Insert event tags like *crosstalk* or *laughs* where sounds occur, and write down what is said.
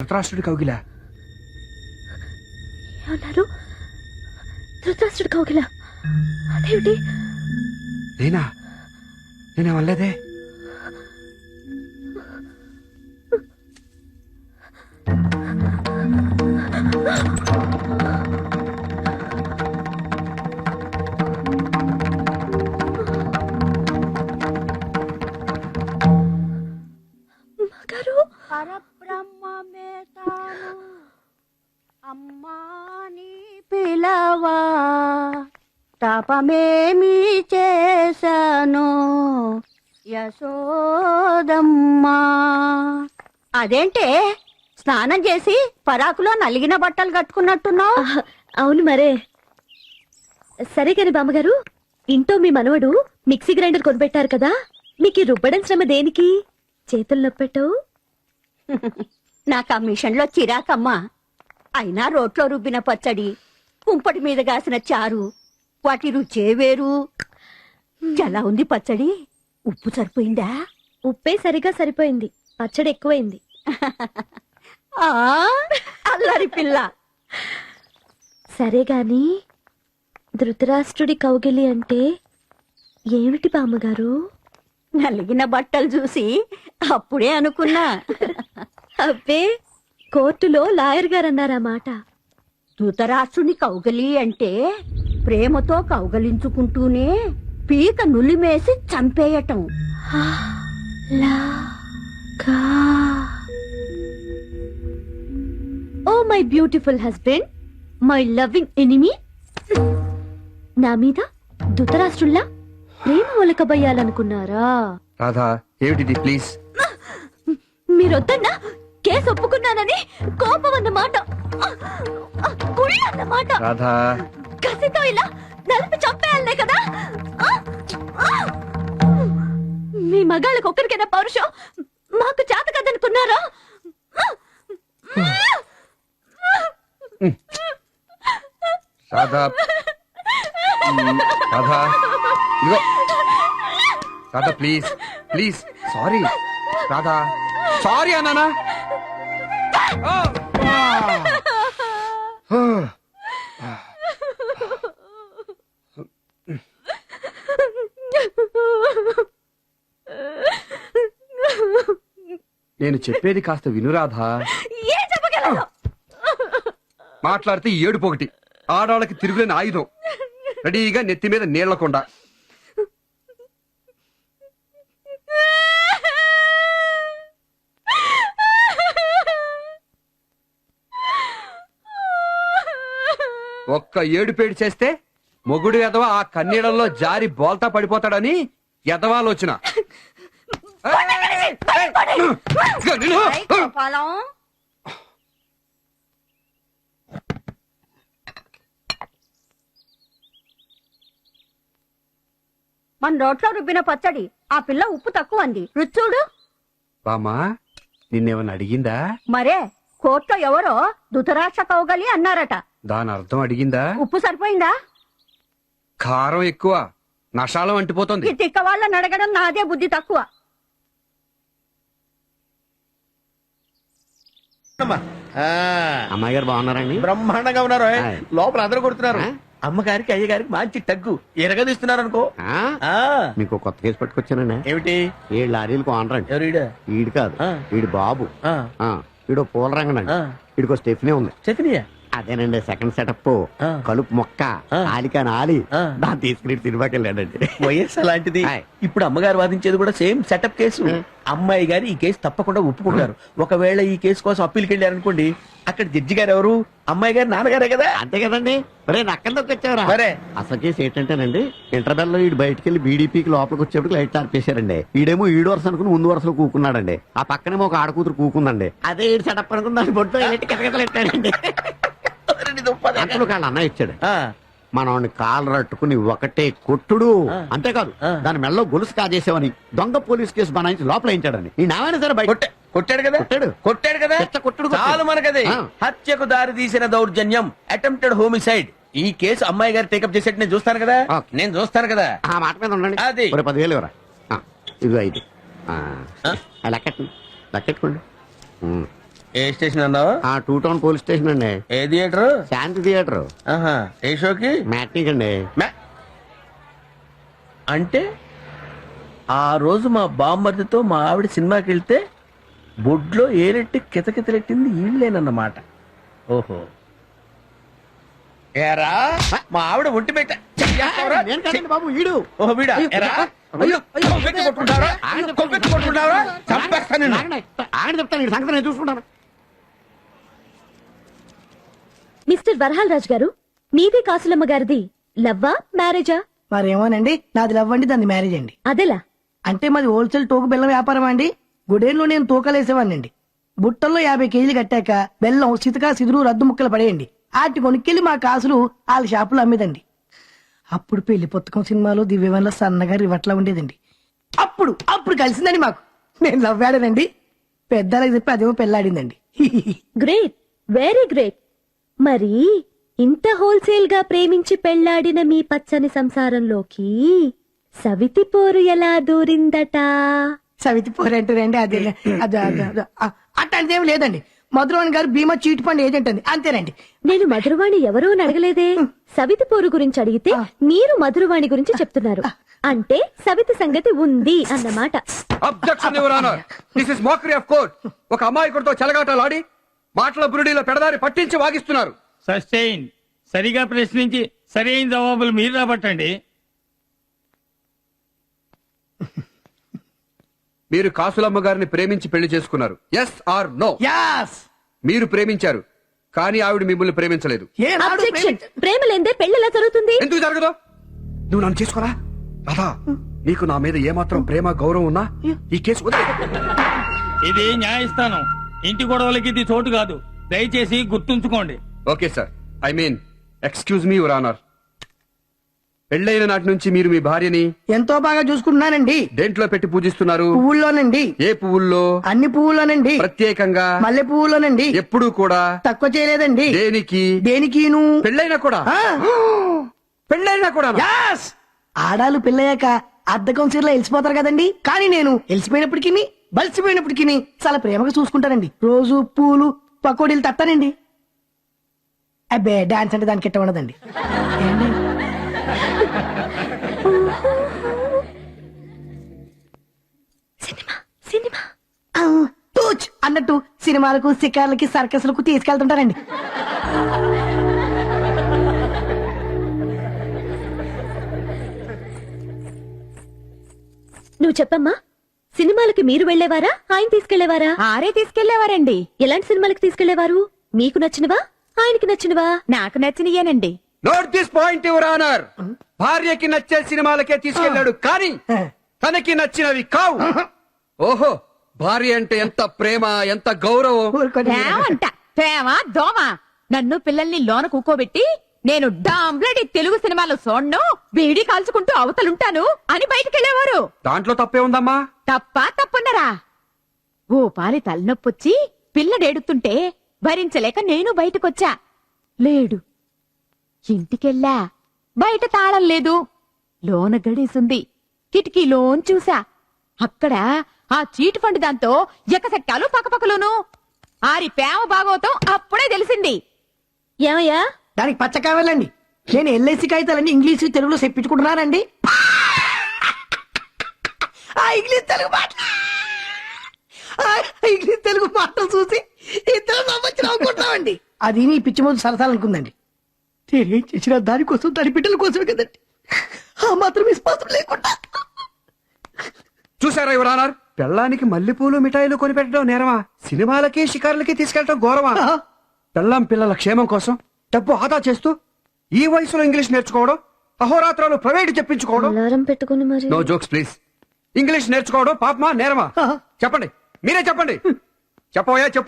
ధృతరాష్ట్రుడి కౌగిల. ఏమన్నారు? ధృతరాష్ట్రుడు కౌగిల. అదేమిటి? నేనా నేనే వల్లేదే మగారు తపమేమి చేశాను? యశోదమ్మా. అదేంటే స్నానం చేసి పరాకులో నలిగిన బట్టలు కట్టుకున్నట్టున్నావు? అవును మరే. సరే కాని బామ్మగారు ఇంట్లో మీ మనవడు మిక్సీ గ్రైండర్ కొనిపెట్టారు కదా? మీకు రుబ్బడం శ్రమ దేనికి? చేతులు నొప్పెట్టవు? *laughs* నాకు ఆ మిషన్లో చిరాకమ్మా. అయినా రోట్లో రుబ్బిన పచ్చడి కుంపటి మీద కాసిన చారు వాటి రుచే వేరు ఎలా ఉంది పచ్చడి? ఉప్పు సరిపోయిందా? ఉప్పే సరిగా సరిపోయింది. పచ్చడి ఎక్కువైంది. ఆ అల్లరి పిల్ల. సరే గాని ధృతరాష్ట్రుడి కౌగిలి అంటే ఏమిటి బామ్మగారు? నలిగిన బట్టలు చూసి అప్పుడే అనుకున్నా. అబ్బే కోర్టులో లాయర్ గారు అన్నారా మాట? ధృతరాష్ట్రుని కౌగలి అంటే ప్రేమతో కౌగలించుకుంటూనే పీక నులిమేసి చంపేయటం. లా కా. ఓ my beautiful husband my loving enemy. నా మీద ధృతరాష్ట్రుల్లా ప్రేమ ఒలకబయ్యాలనుకున్నారా? రాధా ఏమిటిది ప్లీజ్? మీరొద్దన్నా కేసు ఒప్పుకున్నానని కోపం అన్నమాట రాధా కసితో ఇలా నలిపి చంపేయాలనే కదా! మీ మగాళ్ళకి ఒక్కరికైనా పౌరుషం మాకు చేత కదనుకున్నారా ఇదిగో. Radha please please. Sorry Radha sorry అన్నానా ఆ! ఆ! నేను చెప్పేది కాస్త విను రాధా. ఏం చెప్పగలరు మాట్లాడితే ఏడుపు ఒకటి. ఆడవాళ్ళకి తిరుగులేని ఆయుధం. రెడీగా నెత్తి మీద నీళ్ళకొండ ఒక్క ఏడుపేడు చేస్తే మొగుడు ఎదవ ఆ కన్నీళ్ళల్లో జారి బోల్తా పడిపోతాడని ఎదవాలోచన మన రోట్లో రుబ్బిన పచ్చడి ఆ పిల్ల ఉప్పు తక్కువ అంది. రుచూడు బామా నిన్నేమన్నా అడిగిందా? మరే కోర్టులో ఎవరో ధృతరాష్ట్ర కౌగలి అన్నారట. దాని అర్థం అడిగిందా? ఉప్పు సరిపోయిందా? కారం ఎక్కువ నషాలం అంటిపోతుంది. తిక్క వాళ్ళని అడగడం నాదే బుద్ధి తక్కువ. అమ్మాయి గారు బాగున్నారండి? బ్రహ్మాండంగా ఉన్నారు. లోపల అందరూ కొడుతున్నారు? అమ్మగారికి అయ్యగారికి మంచి తగ్గు. ఎరగదీస్తున్నారు అనుకో ఆ? ఆ. మీకు కొత్త కేసు పట్టుకొచ్చానండి. ఏమిటి? ఏడు లారీలకు ఆనర్ అండి ఎవరు ఈడ? ఈడు కాదు. ఈడు బాబు. ఆ. ఆ, ఈడు పూల రంగనండి. ఈడికో స్టెఫ్నే ఉంది. చెప్పినయా అదేనండి సెకండ్ సెటప్ ఆ. కలుపు మొక్క ఆ. ఆలికాని ఆలి ఆ. దాన్ని తీసుకుని సినిమాకి వెళ్ళాడండి వయస్సు అలాంటిది. ఇప్పుడు అమ్మగారు వాదించేది కూడా సేమ్ సెటప్ కేసు. అమ్మాయి గారు ఈ కేసు తప్పకుండా ఒప్పుకుంటారు ఒకవేళ ఈ కేసు కోసం అప్పీల్కి వెళ్ళారనుకోండి అక్కడ జడ్జి గారు ఎవరు అమ్మాయి గారు నాన్నగారే కదా అంతే కదండి మరే నక్కల్లోకి వచ్చావరా మరే. అసలు కేసు ఏంటంటేనండి ఇంటర్వెల్లో ఈడు బయటికి వెళ్ళి బీడీపీకి లోపలికి వచ్చేప్పుడు లైట్ ఆర్పేశారండి ఈడేమో ఈడు వరుస అనుకుని ముందు వరుసలో కూకున్నాడండి ఆ పక్కనేమో ఒక ఆడకూతురు కూకుందండి అదే ఈడు సెటప్ అనుకుని దాని బొట్టు ఎవరండి దుప్పటి? అంతలో కాళ్ళ అన్న ఇచ్చాడు మనవాడిని కాలు రట్టుకుని ఒకటే కొట్టుడు. అంతేకాదు. దాని మెళ్ళలో గొలుసు కాజేసావని దొంగ పోలీస్ కేసు బనాయించి లోపల వేయించాడని ఈ నావైనా సరే బయట కొట్ట- కొట్టాడు కదా కొట్టాడు. కొట్టాడు కదా కొట్టుడు. చాలు మనకది. హత్యకు దారి తీసిన దౌర్జన్యం అటెంప్టెడ్ హోమిసైడ్ ఈ కేసు అమ్మాయి గారు టేకప్ చేసేట్టు నేను చూస్తాను కదా. నేను చూస్తాను కదా ఆ మాట మీద ఉండండి అది. పదివేలు ఇవ్వరా ఆ, ఇదిగో ఐదు లెక్కెట్టండి లెక్కెట్టుకోండి. ఏ స్టేషన్ అన్నావు? ఆ టూ టౌన్ పోలీస్ స్టేషన్ అండి. ఏ థియేటర్? శాంతి థియేటర్. ఆహా ఏ షోకి? మ్యాట్నిక్ అండి. అంటే ఆ రోజు మా బామ్మర్దితో మా ఆవిడ సినిమాకి వెళ్తే బొడ్లో ఏరెట్టి కితకితలెట్టింది ఈళ్ళేనన్నమాట. ఓహో. ఏరా? మా ఆవిడ ఒంటి పెట్ట బాబు ఓహో వీడా? ఎరా. ఆగండి చెప్తాను సంగతి నేను చూసుకుంటాను. మిస్టర్ వరహాల్ రాజ్ గారు మీది కాసులమ్మ గారిది లవ్వా మ్యారేజా? మరేమోనండి నాది లవ్ అండి దాన్ని మ్యారేజ్ అండి. అదెలా? అంటే మాది హోల్సేల్ తూక బెల్లం వ్యాపారం అండి. గుడేన్లో నేను తూకలేసేవాడినండి. బుట్టల్లో యాభై కేజీలు కట్టాక బెల్లం సితకా సిదురు రద్దు ముక్కలు పడేయండి. ఆటి కొనుక్కెళ్ళి మా కాసులు వాళ్ళ షాపులో అమ్మేదండి. అప్పుడు పెళ్ళి పుస్తకం సినిమాలో దివ్యవన్లో సన్నగా రివట్లా ఉండేదండి. అప్పుడు అప్పుడు కలిసిందండి మాకు. నేను లవ్ ఆడానండి పెద్దలకు చెప్పి అదేమో పెళ్ళాడిందండి. గ్రేట్ వెరీ గ్రేట్ మరి ఇంత హోల్సేల్గా ప్రేమించి పెళ్ళాడిన మీ పచ్చని సంసారంలోకి సవితి పోరు ఎలా దూరిందట? సవితి పోరంటారండి *clears throat* అదే అదే అదే అదే. అట్లాంటిది ఏమి లేదండి. మధురవాణి గారు భీమా చీట్ ఫండ్ ఏజెంట్ అండి. అంతేనండి. నేను మధురవాణి ఎవరూ అడగలేదే. సవితి పోరు గురించి అడిగితే మీరు మధురవాణి గురించి చెప్తున్నారు. అంటే సవితి సంగతి ఉంది అన్నమాట. Objection honour this is mockery of court ఒక అమాయకుడితో ఆడి మాటల బురుడీలో పెడదారి పట్టించి వాగిస్తున్నారు. సస్టైన్. సరిగా ప్రశ్నించి సరైన జవాబులు మీరు రాబట్టండి. మీరు కాసులమ్మ గారిని ప్రేమించి పెళ్ళి చేసుకున్నారు. ఎస్ ఆర్ నో యాస్ మీరు ప్రేమించారు కానీ ఆవిడ మిమ్మల్ని ప్రేమించలేదు. అబ్జెక్షన్ ప్రేమ లేదే పెళ్ళి ఎలా జరుగుతుంది? ఎందుకు జరగదు? నువ్వు నన్ను చేసుకోరా? రాధా నీకు నా మీద ఏమాత్రం ప్రేమ గౌరవం ఉన్నా ఈ కేసు ఇది న్యాయస్థానం. ఇంటి గొడవలకి ఇది చోటు కాదు. దయచేసి గుర్తుంచుకోండి. Okay sir I mean excuse me your honour పెళ్ళైన నాటి నుంచి మీరు మీ భార్యని ఎంతో బాగా చూసుకుంటున్నానండి. దేంట్లో పెట్టి పూజిస్తున్నారు? పువ్వుల్లోనండి. ఏ పువ్వుల్లో? అన్ని పువ్వుల్లోనండి. ప్రత్యేకంగా? మల్లె పువ్వులోనండి ఎప్పుడూ కూడా? తక్కువ చేయలేదండి. దేనికి? దేనికిను? పెళ్ళైనా కూడా? ఆ, పెళ్ళైనా కూడా? యాస్ ఆడాలు పిల్లయ్యాక అద్దకం చీరలో వెలిసిపోతారు కదండి. కానీ నేను వెలిసిపోయినప్పటికీ బలిసిపోయినప్పటికీ చాలా ప్రేమగా చూసుకుంటానండి రోజు పూలు పకోడీలు తట్టానండి అబ్బే డాన్స్ అంటే దానికి ఇట్ట ఉండదండి. అన్నట్టు సినిమాలకు షికార్లకి సర్కస్లకు తీసుకెళ్తుంటారండి. నువ్వు చెప్పమ్మా. సినిమాలకి మీరు వెళ్ళేవారా? ఆయన తీసుకెళ్ళేవారా ఆరే తీసుకెళ్ళేవారండి ఎలాంటి సినిమాలకు తీసుకెళ్ళేవారు మీకు నచ్చినవా? ఆయనకి నచ్చినవా? నాకు నచ్చినయేనండి. Note this point your honour భార్యకి నచ్చే సినిమాలకే తీసుకెళ్ళాడు కానీ తనకి నచ్చినవి కావు. ఓహో భార్య అంటే ఎంత ప్రేమ ఎంత గౌరవం. ఊరుకోండి. ప్రేమంట. ప్రేమ దోమ. నన్ను పిల్లల్ని లోన కూకోబెట్టి నేను డాంబ్లడి తెలుగు సినిమాలో చూడను బీడీ కాల్చుకుంటూ అవతలుంటాను అని బయటికెళ్ళేవారు దాంట్లో తప్పే ఉందమ్మా. తప్ప తప్పున్నరా ఓ పాలి తలనొప్పొచ్చి పిల్లడేడుతుంటే భరించలేక నేను బయటకొచ్చా. లేడు. ఇంటికెళ్ళా. బయట తాళం లేదు. లోన గడేసుంది. కిటికీలోన్ చూసా. అక్కడ ఆ చీట్ ఫండ్ దాంతో ఎకసెట్టాలు పక్కపక్కలోను. ఆరి ప్రేమ భాగవతం అప్పుడే తెలిసింది. ఏమయ్యా? దానికి పచ్చ కావాలండి నేను ఎల్ఐసి కాగితాలన్నీ ఇంగ్లీష్ తెలుగులో చెప్పించుకుంటున్నానండి. ఇంగ్లీష్ తెలుగు మాట ఆ ఇంగ్లీష్ తెలుగు మాటలు చూసి ఇద్దరు నమ్మచ్చి నవ్వుకుంటున్నామండి. అది నీ పిచ్చి ముందు సరసాలనుకుందండి నేనేం చేసిన దానికోసం దాని బిడ్డల కోసమే కదండి. ఆ మాత్రం విశ్వాసం లేకుండా. చూసారా యువర్ ఆనర్ పెళ్ళానికి మల్లెపూలు మిఠాయిలు కొనిపెట్టడం నేరమా? సినిమాలకి షికారులకి తీసుకెళ్ళడం గౌరవా పెళ్ళాం పిల్లల క్షేమం కోసం డబ్బు ఆదా చేస్తూ ఈ వయసులో ఇంగ్లీష్ నేర్చుకోవడం అహోరాత్రాలు ప్రైవేట్ చెప్పించుకోవడం. అలారం పెట్టుకుని మరి. నో జోక్స్ ప్లీజ్ ఇంగ్లీష్ నేర్చుకోవడం పాపమా నేరమా? చెప్పండి. మీరే చెప్పండి. చెప్పబోయా చెప్పు.